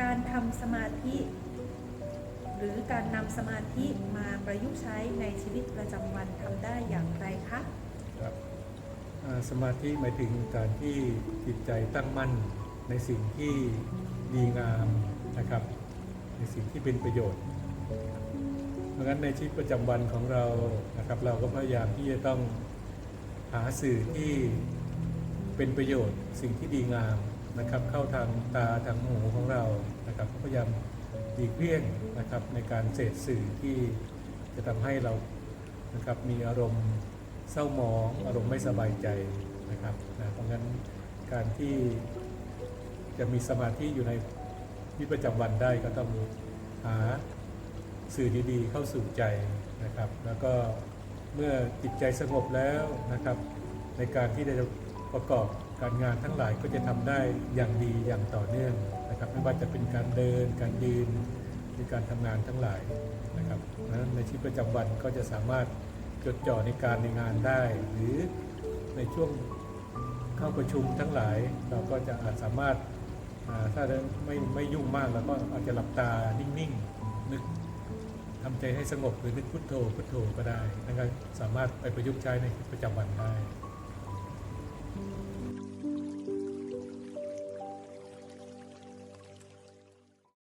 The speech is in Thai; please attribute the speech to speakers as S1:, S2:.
S1: การทำสมาธิ หรือการนำสมาธิมาประยุกต์ใช้ในชีวิตประจำวันทำได้อย่างไรคะ
S2: ครับสมาธิหมายถึงการที่จิตใจตั้งมั่นในสิ่งที่ดีงามนะครับ ในสิ่งที่เป็นประโยชน์ เพราะงั้นในชีวิตประจำวันของเรานะครับ เราก็พยายามที่จะต้องหาสื่อที่เป็นประโยชน์สิ่งที่ดีงาม นะครับเข้าทางตาทางหูของเรานะครับพยายามหลีกเลี่ยงนะครับในการเสพสื่อที่จะทำให้เรานะครับมีอารมณ์เศร้าหมองอารมณ์ไม่สบายใจนะครับนะเพราะงั้นการที่จะมีสมาธิอยู่ในชีวิตประจำวันได้ก็ต้องหาสื่อดีๆเข้าสู่ใจนะครับ แล้วก็เมื่อจิตใจสงบแล้วนะครับ ในการที่จะ ประกอบการงานทั้งหลายก็จะทำได้อย่างดีอย่างต่อเนื่องนะครับ ไม่ว่าจะเป็นการเดิน การยืนหรือการทำงานทั้งหลายนะครับนั้นในชีวิตประจำวันก็จะสามารถจดจ่อในการในงานได้ หรือในช่วงเข้าประชุมทั้งหลาย เราก็จะอาจสามารถาถ้าไม่ไม่ยุ่งมากเราก็อาจจะหลับตานิ่งๆนึกทำใจให้สงบหรือนึกพุทโธพุทโธก็ได้นะครับสามารถไปประยุกต์ใช้ในชีวิตประจำวันได้